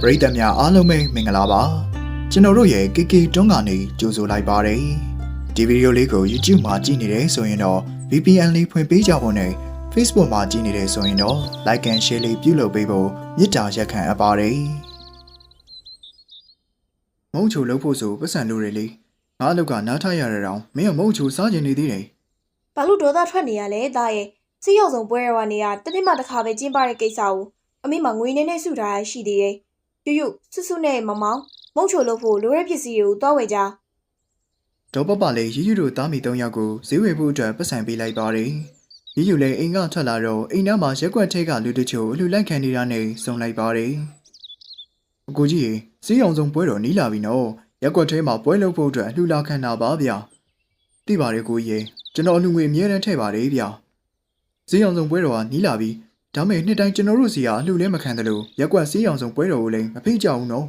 ပရိသတ်များအားလုံးပဲမင်္ဂလာပါကျွန်တော်တို့ရဲ့ KK တွန်းကနေကြိုဆိုလိုက်ပါတယ်ဒီဗီဒီယိုလေးကို YouTube မှာကြည့်နေတယ်ဆိုရင်တော့ VPN လေးဖွင့်ပေးကြဖို့နဲ့ Facebook မှာကြည့်နေတယ်ဆိုရင်တော့ Like and Share လေးပြုလုပ်ပေးဖို့မေတ္တာရက်ခံအပ်ပါတယ်မုံချိုလုပ်ဖို့ဆိုပတ်စံလို့ရလေငါအလောက်ကနားထရရတောင်မင်းကမုံချိုစားကျင်နေသေးတယ်ဘာလို့ဒေါသထွက်နေရလဲဒါရဲ့စိတ်ရောက်ဆုံးပွဲရွာနေရတနေ့မှတစ်ခါပဲကျင်းပတဲ့ကိစ္စကိုအမေမငွေနဲ့နဲ့စုထားရရှိသေးတယ် ယူယူစွတ်စွတ်နဲ့မမောင်မုံချိုလို့ဖို့လိုတဲ့ပစ္စည်းတွေကိုတောဝယ်ကြဒေါ်ပပလည်းရီယူတို့တားမီ၃ယောက်ကိုဈေးဝယ်ဖို့အတွက်ပတ်စံပေးလိုက်ပါတယ်။ရီယူလည်းအိမ်ကထွက်လာတော့အိမ်ထဲမှာရက်ွက်ထဲကလူတချို့အလူလိုက်ခံနေတာနဲ့စုံလိုက်ပါတယ်။အကိုကြီးရေဈေးအောင်ဆုံးပွဲတော်နီးလာပြီနော်။ရက်ွက်ထဲမှာပွဲလုပ်ဖို့အတွက်အလူလာခံတာပါဗျာ။သိပါတယ်ကိုကြီးရေကျွန်တော်အလူငွေအမြဲတမ်းထည့်ပါတယ်ဗျာ။ဈေးအောင်ဆုံးပွဲတော်ကနီးလာပြီ။ ဒါမဲ့နှစ်တိုင်းကျွန်တော်တို့စီကအလူလဲမခံတယ်လို့ရက်ွက်ဈေးအောင်ဆုံးပွဲတော်ကိုလည်းမဖိတ်ကြဘူးနော်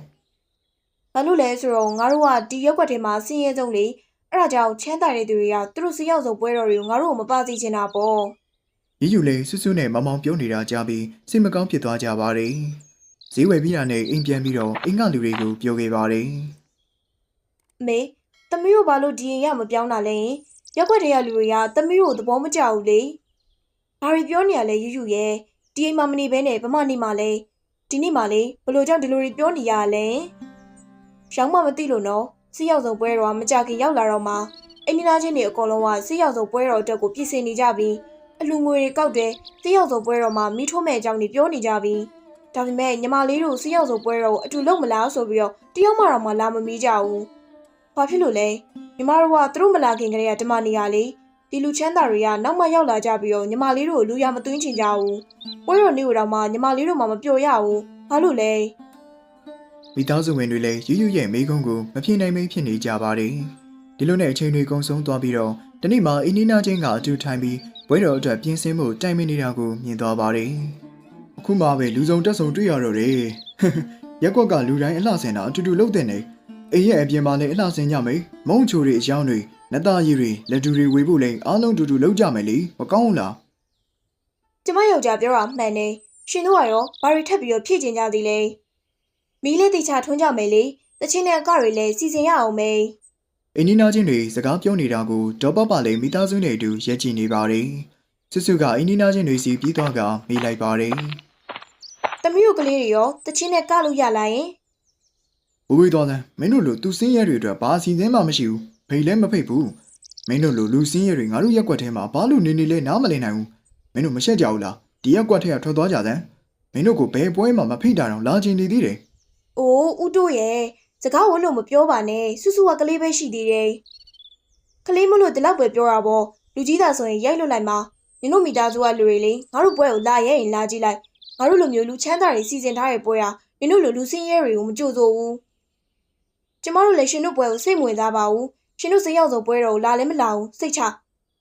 ။ဘာလို့လဲဆိုတော့ငါတို့ကဒီရက်ွက်ထဲမှာစင်းရဲဆုံးလေအဲ့ဒါကြောင့်ချမ်းသာတဲ့သူတွေကသူတို့စိတ်ရောက်ဆုံးပွဲတော်တွေကိုငါတို့ကိုမပါသိချင်တာပေါ့ရီယူလေးဆွဆွနဲ့မမောင်ပြောနေတာကြားပြီးစိတ်မကောင်းဖြစ်သွားကြပါတယ်။ဈေးဝယ်ပြီးတာနဲ့အိမ်ပြန်ပြီးတော့အိမ်ကလူတွေကိုပြောခဲ့ပါတယ်အမေသမီးတို့ဘာလို့ဒီရင်ရမပြောင်းတာလဲရက်ွက်ထဲကလူတွေကသမီးတို့ကိုသဘောမကျဘူးလေဘာတွေပြောနေရလဲယူယူရဲ့ ဒီအိမ်မှာမနေဘဲနဲ့ဗမာနေမှာလဲဒီနေ့မှလေဘလို့ကြောင့်ဒီလိုတွေပြောနေရလဲရောင်းမမသိလို့နော်စီးရောက်ဆုံးပွဲတော်ကမကြခင်ရောက်လာတော့မှအိမ်နီလာချင်းတွေအကုန်လုံးကစီးရောက်ဆုံးပွဲတော်အတွက်ကိုပြင်ဆင်နေကြပြီးအလူငွေတွေကောက်တယ်စီးရောက်ဆုံးပွဲတော်မှာမိထိုးမဲ့အကြောင်းတွေပြောနေကြပြီးဒါပေမဲ့ညီမလေးတို့စီးရောက်ဆုံးပွဲတော်ကိုအတူလုပ်မလားဆိုပြီးတော့တယောက်မှတော့မလာမမီးကြဘူးဘာဖြစ်လို့လဲညီမတို့ကသူတို့မလာခင်ကတည်းကဒီမနေရလေ ဒီလူချမ်းသာတွေကနောက်မှရောက်လာကြပြီးတော့ညီမလေးတို့ကိုလူရမသွင်းချင်ကြဘူးပွဲတော်နေ့တော့မှညီမလေးတို့မှမပျော်ရဘူးဘာလို့လဲ။မိသားစုဝင်တွေလည်းယူယူရဲ့မိကုန်းကိုမပြေနိုင်မင်းဖြစ်နေကြပါတယ်။ဒီလိုနဲ့အချိန်တွေကုန်ဆုံးသွားပြီးတော့ဒီနေ့မှအင်းနီနာချင်းကအတူထိုင်ပြီးပွဲတော်အတွက်ပြင်ဆင်မှုတိုင်ပင်နေတာကိုမြင်သွားပါတယ်။အခုမှပဲလူစုံတက်ဆုံတွေ့ရတော့တယ်။ရက်ကွက်ကလူတိုင်းအလှဆင်တာအတူတူလုပ်တဲ့နေ အိမ်ရဲ့အပြင်မှာလည်းအလှဆင်ကြမယ်။မုံချိုတွေအကြောင်းတွေနတ်သားရည်တွေလက်တူတွေဝေဖို့လည်းအားလုံးတူတူလုပ်ကြမယ်လေမကောင်းဘူးလား။ကျမယောက်ျားပြောတာမှန်နေရှင်တို့ကရောဘာတွေထပ်ပြီးတော့ဖြည့်ကျင်ကြသည်လဲမီးလေးတိတ်ချထွန်းကြမယ်လေတချင်းနဲ့အကတွေလည်းစီစဉ်ရအောင်မေးအင်းနီနာချင်းတွေစကားပြောနေတာကိုဒေါ်ပပလည်းမိသားစုနဲ့အတူရက်ကြည့်နေပါတယ်။စွတ်စွတ်ကအင်းနီနာချင်းတွေစီပြီးသွားကမေးလိုက်ပါတယ်တမီးတို့ကလေးတွေရောတချင်းနဲ့ကလို့ရလာရင်။ ဝေးဝေးသွားစမ်းမင်းတို့လိုသူစင်းရဲတွေအတွက်ဘာအစီအစဉ်မှမရှိဘူး။ဖိတ်လည်းမဖိတ်ဘူး။မင်းတို့လိုလူစင်းရဲတွေငါတို့ရက်ကွက်ထဲမှာဘာလို့နေနေလဲနားမလည်နိုင်ဘူး။မင်းတို့မရှက်ကြဘူးလား။ဒီရက်ကွက်ထဲကထွက်သွားကြစမ်း။မင်းတို့ကိုဘယ်ပွဲမှမဖိတ်တာတော့လာချင်နေသေးတယ်အိုးဦးတို့ရဲ့စကားဝတ်လို့မပြောပါနဲ့စုစုကကလေးပဲရှိသေးတယ်ကလေးမလို့ဒီလောက်ပဲပြောတာပေါ့လူကြီးသားဆိုရင်ရိုက်လွတ်လိုက်မှာနင်တို့မိသားစုကလူတွေလေငါတို့ပွဲကိုလာရဲရင်လာကြည့်လိုက်ငါတို့လိုမျိုးလူချမ်းသာတွေစီစဉ်ထားတဲ့ပွဲဟာနင်တို့လိုလူစင်းရဲတွေကိုမကြိုဆိုဘူး ကျမတို့လည်းရှင်တို့ပွဲကိုစိတ်မဝင်စားပါဘူးရှင်တို့စိတ်ရောက်ဆုံးပွဲတော်ကိုလာလည်းမလာဘူးစိတ်ချ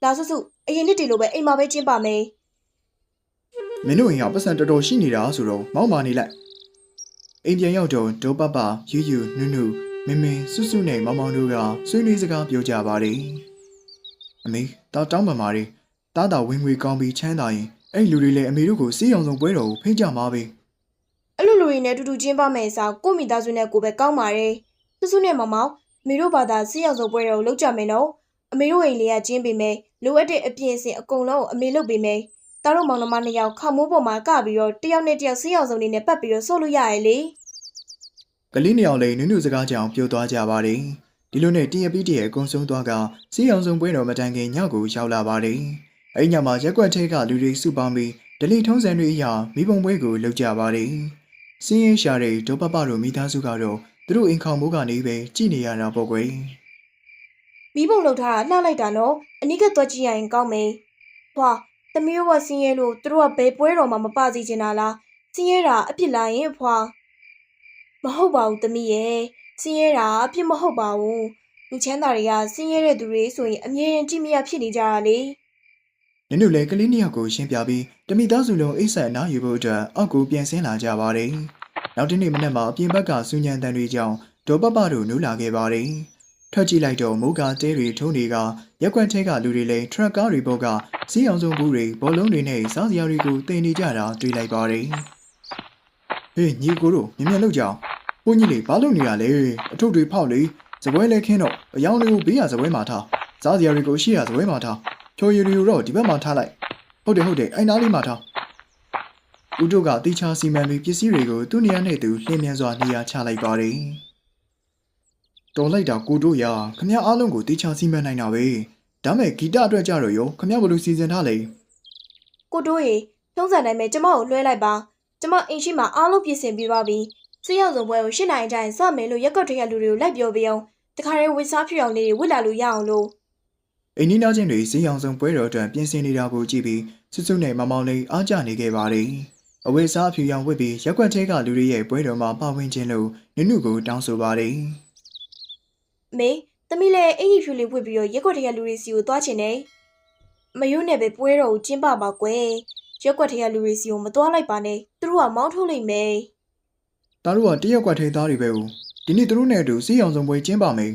လာစုစုအရင်နှစ်တည်းလိုပဲအိမ်မှာပဲကျင်းပါမယ်။မင်းတို့အိမ်ကပတ်စံတော်တော်ရှိနေတာဆိုတော့မောင်းပါနေလိုက်။အိမ်ပြန်ရောက်တော့ဒေါ်ပပယူယူနုနုမင်းမင်းစွတ်စွတ်နဲ့မောင်မောင်တို့ကဆွေးနွေးစကားပြောကြပါတယ်။အမေတာတောင်းပန်ပါလေတားတာဝင်ငွေကောင်းပြီးချမ်းသာရင်အဲ့လူတွေလည်းအမေတို့ကိုစီးအောင်ဆုံးပွဲတော်ကိုဖိတ်ကြမှာပဲအဲ့လိုလူတွေနဲ့အတူတူကျင်းပမယ်အစားကိုယ့်မိသားစုနဲ့ကိုယ်ပဲကောင်းပါတယ် စုစုနဲ့မောင်မောင်အမေတို့ဘာသာစီရောက်ဆုံးပွဲတော်ကိုလုပ်ကြမယ်နော်အမေတို့အိမ်လေးကကျင်းပေးမယ်လိုအပ်တဲ့အပြင်အစင်အကုန်လုံးကိုအမေလုပ်ပေးမယ်တားတို့မောင်နှမနှစ်ယောက်ခါမိုးပေါ်မှာကပြီးတော့တယောက်နဲ့တယောက်စီရောက်ဆုံးနေနဲ့ပတ်ပြီးတော့ဆုတ်လို့ရရဲ့လေကလေးနှစ်ယောက်လည်းနုနုစကားကြောင်ပြောသွားကြပါတယ်ဒီလိုနဲ့တင်ရပြီးတည်းအကုန်ဆုံးသွားကစီးအောင်ဆုံးပွဲတော်မတိုင်ခင်ညကိုရောက်လာပါတယ်အဲ့ညမှာရက်ကွက်ထဲကလူတွေစုပေါင်းပြီးဒလီထုံးစံတွေအရာမိဘုံပွဲကိုလုပ်ကြပါတယ်စင်းရင်ရှာတဲ့ဒေါ်ပပတို့မိသားစုကတော့ သူတို့အိမ်ခေါင်မိုးကနေပဲကြည်နေရတာပေါ့ကွယ်မီးပုံလောက်ထားတာလှလိုက်တာနော်အနိကသွားကြည့်ရရင်ကောင်းမယ်ဟွာသမီးတို့ကဆင်းရဲလို့သူတို့ကဘယ်ပွဲတော်မှမပါစီချင်တာလားဆင်းရဲတာအပြစ်လားရင်အဖွာမဟုတ်ပါဘူးသမီးရဲ့ဆင်းရဲတာအပြစ်မဟုတ်ပါဘူးလူချမ်းသာတွေကဆင်းရဲတဲ့သူတွေဆိုရင်အမြဲတမ်းကြည့်မရဖြစ်နေကြတာလေနင်တို့လည်းကလေးနှစ်ယောက်ကိုရှင်းပြပြီးတမိသားစုလုံးအိတ်ဆက်အနားယူဖို့အတွက်အောက်ကိုပြန်ဆင်းလာကြပါတယ်။ နောက်တစ်နေ့မနက်မှာအပြင်ဘက်ကစူညံတန်တွေကြောင့်ဒေါ်ပပတို့နူးလာခဲ့ပါတယ်။ထွက်ကြည့်လိုက်တော့မိုးကတဲတွေထုံးတွေကရက်ကွက်ထဲကလူတွေလည်းထရက်ကားတွေပေါ်ကစီးအောင်ဆုံးဘူးတွေဘောလုံးတွေနဲ့စားစရာတွေကိုတင်နေကြတာတွေ့လိုက်ပါတယ်။ဟေးညီကိုတို့မြင်မြန်လောက်ကြအောင်ဘုန်းကြီးလေးဘာလုပ်နေတာလဲအထုပ်တွေဖောက်လေစပွဲလဲခင်းတော့အယောင်တွေကိုဘေးရစပွဲမှာထားစားစရာတွေကိုရှေ့ရစပွဲမှာထားဖြိုရည်တွေကိုတော့ဒီဘက်မှာထားလိုက်ဟုတ်တယ်ဟုတ်တယ်အိုင်နာလေးမှာထား ဦးတို့ကတေချာစီမံပြီးပစ္စည်းတွေကိုသူ့နေရာနဲ့သူလျင်မြန်စွာနေရာချလိုက်ပါတယ်တော်လိုက်တာကိုတို့ရခမရအားလုံးကိုတေချာစီမံနိုင်တာပဲဒါမဲ့ဂီတအတွက်ကြတော့ရောခမရဘယ်လိုစီစဉ်ထားလဲကိုတိုးရေထုံးစံတိုင်းပဲကျမကိုလွှဲလိုက်ပါကျမအိမ်ရှိမှာအားလုံးပြင်ဆင်ပြီးပါပြီစိတ်ရောက်ဆုံးပွဲကိုရှင်းနိုင်တိုင်းစမယ်လို့ရက်ကွက်တွေကလူတွေကိုလိုက်ပြောပြအောင်တခါတည်းဝစ်စားဖြူအောင်လေးတွေဝစ်လာလို့ရအောင်လို့အိမ်နီးနားချင်းတွေဈေးရောင်ဆောင်ပွဲတော်အတွက်ပြင်ဆင်နေတာကိုကြည့်ပြီးစွစွနဲ့မမောင်လေးအားကျနေခဲ့ပါတယ်။ အဝိစားအဖြူရောင်ဝစ်ပြီးရက်ွက်ထဲကလူတွေရဲ့ပွဲတော်မှာပါဝင်ခြင်းလို့နုနုကိုတောင်းဆိုပါတယ်မေသမီးလည်းအိမ်ကြီးဖြူလေးဝစ်ပြီးတော့ရက်ကွက်တွေကလူတွေစီကိုသွားချင်တယ်မယုံနဲ့ပဲပွဲတော်ကိုကျင်းပပါကွယ်ရက်ကွက်တွေကလူတွေစီကိုမသွားလိုက်ပါနဲ့သူတို့ကမောင်းထုတ်လိုက်မယ်။ဒါတို့ကတရက်ကွက်ထဲသားတွေပဲဦး။ဒီနေ့သူတို့နဲ့အတူဈေးရောင်ဆောင်ပွဲကျင်းပမယ်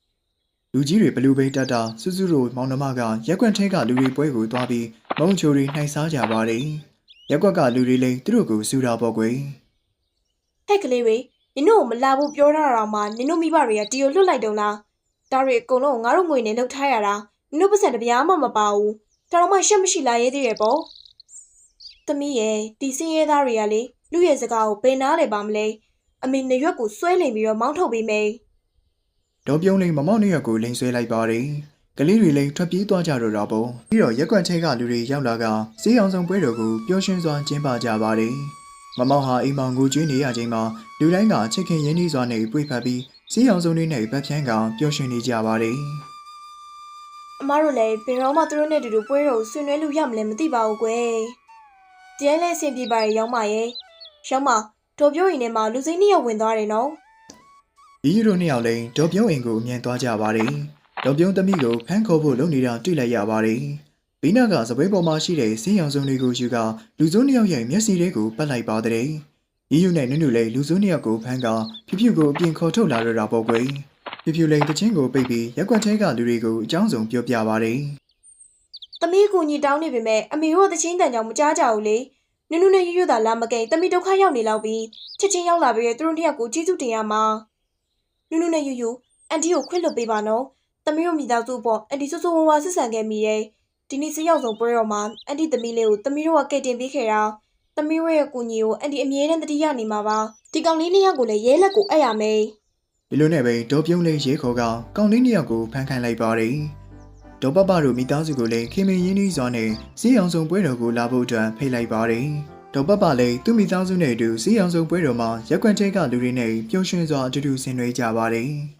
။လူကြီးတွေဘလူးဘေးတက်တာစွစွတို့မောင်နှမကရက်ွက်ထဲကလူတွေပွဲကိုသွားပြီးမုံချိုတွေနှိုက်စားကြပါတယ်။ ရက်ွက်ကလူတွေလည်းသူတို့ကိုစူတာပေါ့ကွယ်။ဟဲ့ကလေးတွေနင်တို့ကိုမလာဘူးပြောထားတာမှနင်တို့မိဘတွေကတီကိုလွတ်လိုက်တုံလားဒါတွေအကုန်လုံးကိုငါတို့ငွေနဲ့လှုပ်ထားရတာနင်တို့ပတ်စံတစ်ပြားမှမပါဘူးဒါတော့မှရှက်မရှိလာရေးသေးတယ်ပေါ့သမီးရဲ့ဒီစင်းရဲသားတွေကလေလူရဲ့စကားကိုဘယ်နားလဲပါမလဲအမေနေရွက်ကိုဆွဲလင်ပြီးတော့မောင်းထုတ်ပေးမယ်ဒေါ်ပြုံးလေးမမောက်နေရက်ကိုလိန်ဆွဲလိုက်ပါတယ်။ ကလေးတွေလည်းထွက်ပြေးသွားကြတော့တာပေါ့။ပြီးတော့ရက်ကွက်ထဲကလူတွေရောက်လာကဈေးအောင်ဆောင်ပွဲတော်ကိုပျော်ရွှင်စွာကျင်းပကြပါတယ်။မမောက်ဟာအိမ်မောင်ကိုကျွေးနေရချိန်မှာလူတိုင်းကချစ်ခင်ရင်းနှီးစွာနဲ့ပြေဖက်ပြီးဈေးအောင်ဆောင်တွေနဲ့ဗတ်ဖြန်းကပျော်ရွှင်နေကြပါတယ်အမားတို့လည်းဘယ်တော့မှသူတို့နဲ့အတူတူပွဲတော်ကိုဆွေးနွေးလို့ရမလဲမသိပါဘူးကွယ်တရားလဲအဆင်ပြေပါရဲ့ရောက်မရဲ့ရောက်မတော်ပြောရင်ထဲမှာလူစိမ်းနှစ်ယောက်ဝင်သွားတယ်နော်။ဒီလိုနှစ်ယောက်လည်းဒေါ်ပြုံးအိမ်ကိုအမြင်သွားကြပါတယ်။ ဒေါ်ပြုံးသမီးကိုဖမ်းခေါ်ဖို့လုပ်နေတာတွေ့လိုက်ရပါတယ်။ဘီနာကစပွဲပေါ်မှာရှိတဲ့ဈေးအောင်ဆောင်တွေကိုယူကလူစုနှစ်ယောက်ရဲ့မျက်စိတွေကိုပတ်လိုက်ပါတဲ့။ရီယူနဲ့နုနုလည်းလူစုနှစ်ယောက်ကိုဖမ်းကဖြူဖြူကိုအပြင်ခေါ်ထုတ်လာတော့တာပေါ့ကွယ်။ဖြူဖြူလည်းတချင်းကိုပိတ်ပြီးရက်ကွက်ထဲကလူတွေကိုအကြောင်းစုံပြောပြပါတယ်။သမီးအကူညီတောင်းနေပေမဲ့အမေတို့ကတချင်းတန်ကြောင်မကြားကြဘူးလေ။နုနုနဲ့ရွရွသာလာမကိန်သမီးဒုက္ခရောက်နေလောက်ပြီးချက်ချင်းရောက်လာပြီးသူတို့နှစ်ယောက်ကိုကျေးဇူးတင်ရမှာ။နုနုနဲ့ရွရွအန်တီကိုခွင့်လွှတ်ပေးပါနော်။ သမီးတို့မိသားစုပေါ့အန်တီဆိုးဆိုးဝါးဝါဆက်ဆံခဲ့မိရဲ့။ဒီနေ့စရောက်ဆုံးပွဲတော်မှာအန်တီသမီးလေးကိုသမီးတို့ကကယ်တင်ပေးခဲ့တာ။သမီးတို့ရဲ့အကူညီကိုအန်တီအမြဲတမ်းတတိယနေမှာပါ။ဒီကောင်လေးနှစ်ယောက်ကိုလည်းရဲလက်ကိုအပ်ရမယ်။။ဒီလိုနဲ့ပဲဒေါ်ပြုံးလေးရေခေါ်ကကောင်းလေးနှစ်ယောက်ကိုဖမ်းခိုင်းလိုက်ပါတယ်။ဒေါ်ပပတို့မိသားစုကိုလည်းခင်မင်းရင်းနှီးစွာနဲ့ဈေးအောင်ဆောင်ပွဲတော်ကိုလာဖို့အတွက်ဖိတ်လိုက်ပါတယ်။ဒေါ်ပပလည်းသူ့မိသားစုနဲ့အတူဈေးအောင်ဆောင်ပွဲတော်မှာရက်ကွက်ထဲကလူတွေနဲ့ပျော်ရွှင်စွာအတူတူဆင်နွှဲကြပါတယ်။